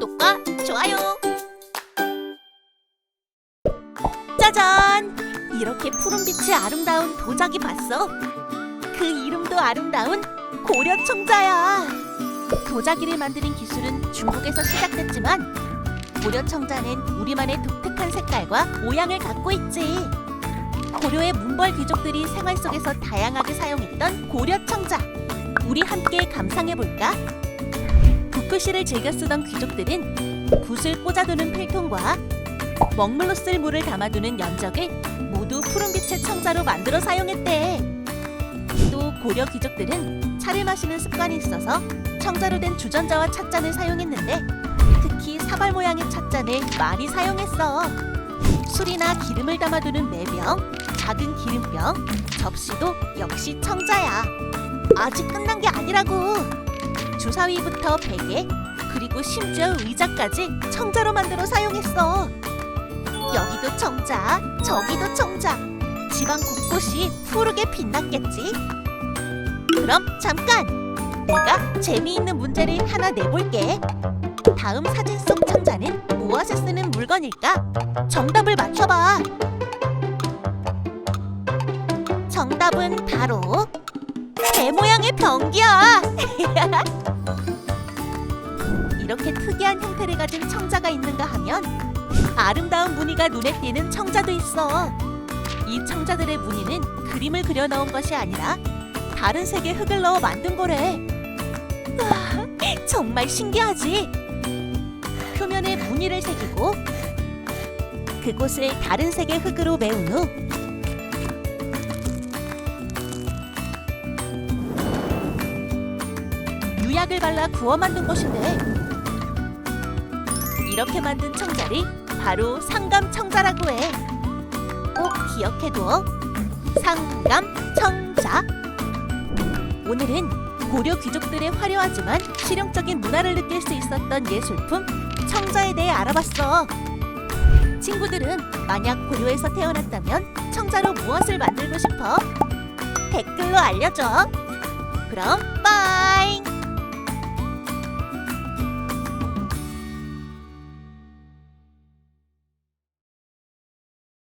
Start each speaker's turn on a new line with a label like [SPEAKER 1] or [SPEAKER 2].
[SPEAKER 1] 구독과 좋아요. 짜잔! 이렇게 푸른빛이 아름다운 도자기 봤어? 그 이름도 아름다운 고려청자야. 도자기를 만드는 기술은 중국에서 시작됐지만 고려청자는 우리만의 독특한 색깔과 모양을 갖고 있지. 고려의 문벌 귀족들이 생활 속에서 다양하게 사용했던 고려청자. 우리 함께 감상해 볼까? 붓글씨를 즐겨 쓰던 귀족들은 붓을 꽂아두는 필통과 먹물로 쓸 물을 담아두는 연적을 모두 푸른빛의 청자로 만들어 사용했대. 또 고려 귀족들은 차를 마시는 습관이 있어서 청자로 된 주전자와 찻잔을 사용했는데 특히 사발 모양의 찻잔을 많이 사용했어. 술이나 기름을 담아두는 매병, 작은 기름병, 접시도 역시 청자야. 아직 끝난 게 아니라고. 주사위부터 베개, 그리고 심지어 의자까지 청자로 만들어 사용했어. 여기도 청자, 저기도 청자. 집안 곳곳이 푸르게 빛났겠지. 그럼 잠깐. 내가 재미있는 문제를 하나 내볼게. 다음 사진 속 청자는 무엇에 쓰는 물건일까? 정답을 맞춰봐. 정답은 바로 배 모양의 변기야. 이렇게 특이한 형태를 가진 청자가 있는가 하면 아름다운 무늬가 눈에 띄는 청자도 있어. 이 청자들의 무늬는 그림을 그려 넣은 것이 아니라 다른 색의 흙을 넣어 만든 거래. 정말 신기하지? 표면에 무늬를 새기고 그곳을 다른 색의 흙으로 메운 후 유약을 발라 구워 만든 것인데 이렇게 만든 청자를 바로 상감 청자라고 해. 꼭 기억해둬. 상감 청자. 오늘은 고려 귀족들의 화려하지만 실용적인 문화를 느낄 수 있었던 예술품 청자에 대해 알아봤어. 친구들은 만약 고려에서 태어났다면 청자로 무엇을 만들고 싶어? 댓글로 알려줘. 그럼 빠이.